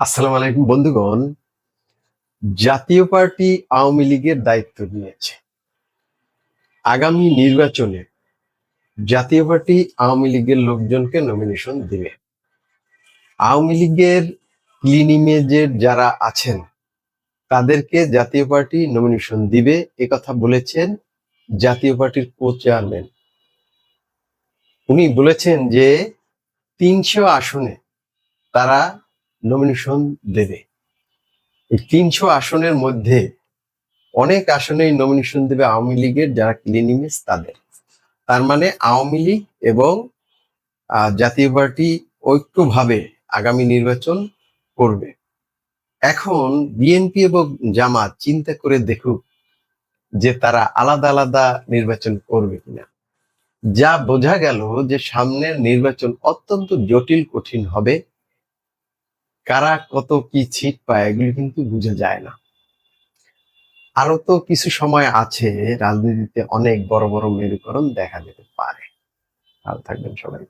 আসসালামু আলাইকুম বন্ধুগণ। জাতীয় পার্টি আওয়ামী লীগের দায়িত্ব নিয়েছে। আগামী নির্বাচনে জাতীয় পার্টি আওয়ামী লীগের লোকজনকে নমিনেশন দিবে। আওয়ামী লীগের ক্লিন ইমেজের যারা আছেন, তাদেরকে জাতীয় পার্টি নমিনেশন দিবে। কথা বলেছেন জাতীয় পার্টির কো চেয়ারম্যান উনি বলেছেন যে তিনশো আসনে তারা নমিনেশন দেবে। এই তিনশো আসনের মধ্যে অনেক আসনেই নমিনেশন দেবে আওয়ামী লীগের যারা ক্লিন ইমেজ তাদের। তার মানে আওয়ামী লীগ এবং জাতীয় পার্টি ঐক্যভাবে আগামী নির্বাচন করবে। এখন বিএনপি এবং জামাত চিন্তা করে দেখুক যে তারা আলাদা আলাদা নির্বাচন করবে কিনা। যা বোঝা গেল যে সামনের নির্বাচন অত্যন্ত জটিল, কঠিন হবে। কারা কত কি ছিট পায়, এগুলি কিন্তু বুঝা যায় না আরও তো কিছু সময় আছে, রাজনীতিতে অনেক বড় বড় মেরুকরণ দেখা যেতে পারে ভালো থাকবেন সবাই।